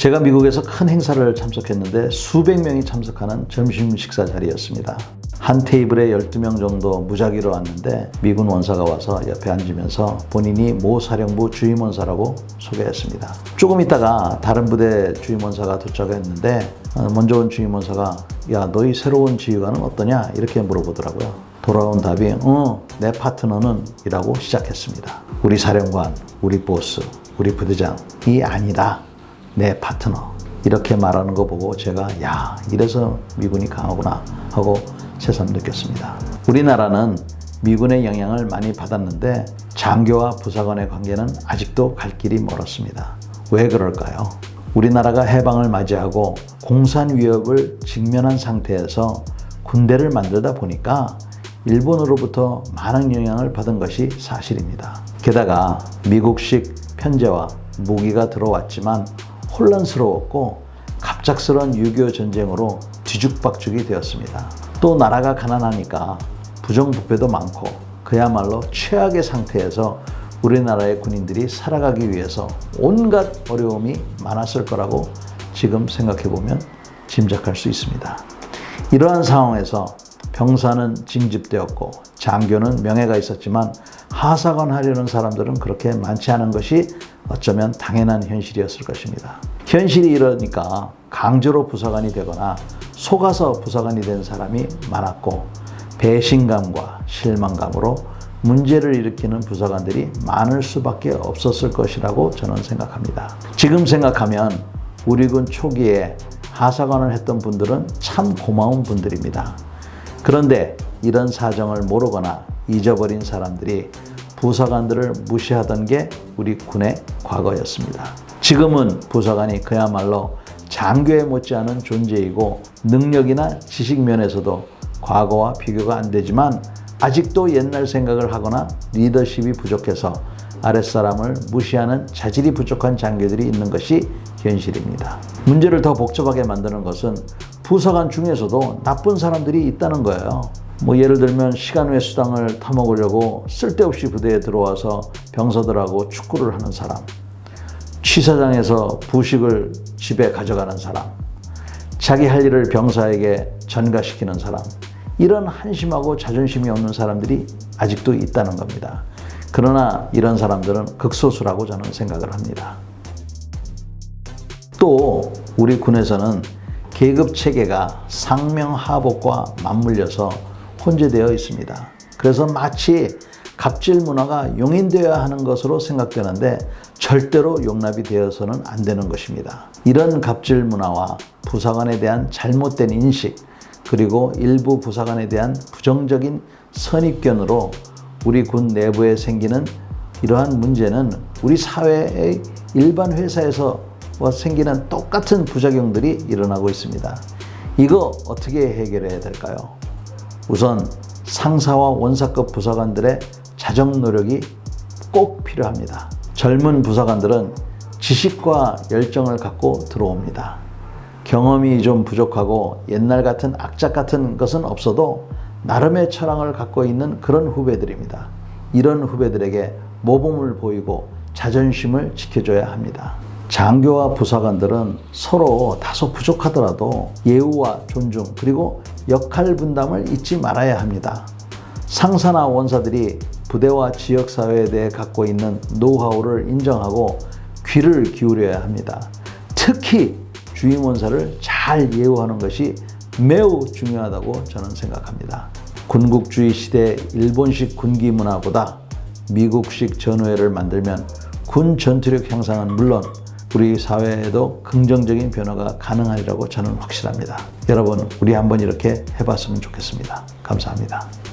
제가 미국에서 큰 행사를 참석했는데 수백 명이 참석하는 점심 식사 자리였습니다. 한 테이블에 12명 정도 무작위로 왔는데 미군 원사가 와서 옆에 앉으면서 본인이 모 사령부 주임 원사라고 소개했습니다. 조금 있다가 다른 부대 주임 원사가 도착했는데 어, 먼저 온 주임 원사가 야 너희 새로운 지휘관은 어떠냐 이렇게 물어보더라고요. 돌아온 답이 어, 내 파트너는 이라고 시작했습니다. 우리 사령관, 우리 보스, 우리 부대장이 아니다. 내 파트너. 이렇게 말하는 거 보고 제가 야 이래서 미군이 강하구나 하고 새삼 느꼈습니다. 우리나라는 미군의 영향을 많이 받았는데 장교와 부사관의 관계는 아직도 갈 길이 멀었습니다. 왜 그럴까요? 우리나라가 해방을 맞이하고 공산 위협을 직면한 상태에서 군대를 만들다 보니까 일본으로부터 많은 영향을 받은 것이 사실입니다. 게다가 미국식 편제와 무기가 들어왔지만 혼란스러웠고 갑작스런 6.25 전쟁으로 뒤죽박죽이 되었습니다. 또 나라가 가난하니까 부정부패도 많고 그야말로 최악의 상태에서 우리나라의 군인들이 살아가기 위해서 온갖 어려움이 많았을 거라고 지금 생각해 보면 짐작할 수 있습니다. 이러한 상황에서 병사는 징집되었고 장교는 명예가 있었지만 하사관 하려는 사람들은 그렇게 많지 않은 것이 어쩌면 당연한 현실이었을 것입니다. 현실이 이러니까 강제로 부사관이 되거나 속아서 부사관이 된 사람이 많았고 배신감과 실망감으로 문제를 일으키는 부사관들이 많을 수밖에 없었을 것이라고 저는 생각합니다. 지금 생각하면 우리 군 초기에 하사관을 했던 분들은 참 고마운 분들입니다. 그런데 이런 사정을 모르거나 잊어버린 사람들이 부사관들을 무시하던 게 우리 군의 과거였습니다. 지금은 부사관이 그야말로 장교에 못지않은 존재이고 능력이나 지식 면에서도 과거와 비교가 안 되지만 아직도 옛날 생각을 하거나 리더십이 부족해서 아랫사람을 무시하는 자질이 부족한 장교들이 있는 것이 현실입니다. 문제를 더 복잡하게 만드는 것은 부사관 중에서도 나쁜 사람들이 있다는 거예요. 뭐 예를 들면 시간 외 수당을 타먹으려고 쓸데없이 부대에 들어와서 병사들하고 축구를 하는 사람, 취사장에서 부식을 집에 가져가는 사람, 자기 할 일을 병사에게 전가시키는 사람, 이런 한심하고 자존심이 없는 사람들이 아직도 있다는 겁니다. 그러나 이런 사람들은 극소수라고 저는 생각을 합니다. 또 우리 군에서는 계급 체계가 상명하복과 맞물려서 혼재되어 있습니다. 그래서 마치 갑질 문화가 용인되어야 하는 것으로 생각되는데 절대로 용납이 되어서는 안 되는 것입니다. 이런 갑질 문화와 부사관에 대한 잘못된 인식, 그리고 일부 부사관에 대한 부정적인 선입견으로 우리 군 내부에 생기는 이러한 문제는 우리 사회의 일반 회사에서 생기는 똑같은 부작용들이 일어나고 있습니다. 이거 어떻게 해결해야 될까요? 우선 상사와 원사급 부사관들의 자정 노력이 꼭 필요합니다. 젊은 부사관들은 지식과 열정을 갖고 들어옵니다. 경험이 좀 부족하고 옛날 같은 악착 같은 것은 없어도 나름의 철학을 갖고 있는 그런 후배들입니다. 이런 후배들에게 모범을 보이고 자존심을 지켜줘야 합니다. 장교와 부사관들은 서로 다소 부족하더라도 예우와 존중 그리고 역할 분담을 잊지 말아야 합니다. 상사나 원사들이 부대와 지역 사회에 대해 갖고 있는 노하우를 인정하고 귀를 기울여야 합니다. 특히 주임 원사를 잘 예우하는 것이 매우 중요하다고 저는 생각합니다. 군국주의 시대 일본식 군기 문화보다 미국식 전우회를 만들면 군 전투력 향상은 물론 우리 사회에도 긍정적인 변화가 가능하리라고 저는 확실합니다. 여러분, 우리 한번 이렇게 해봤으면 좋겠습니다. 감사합니다.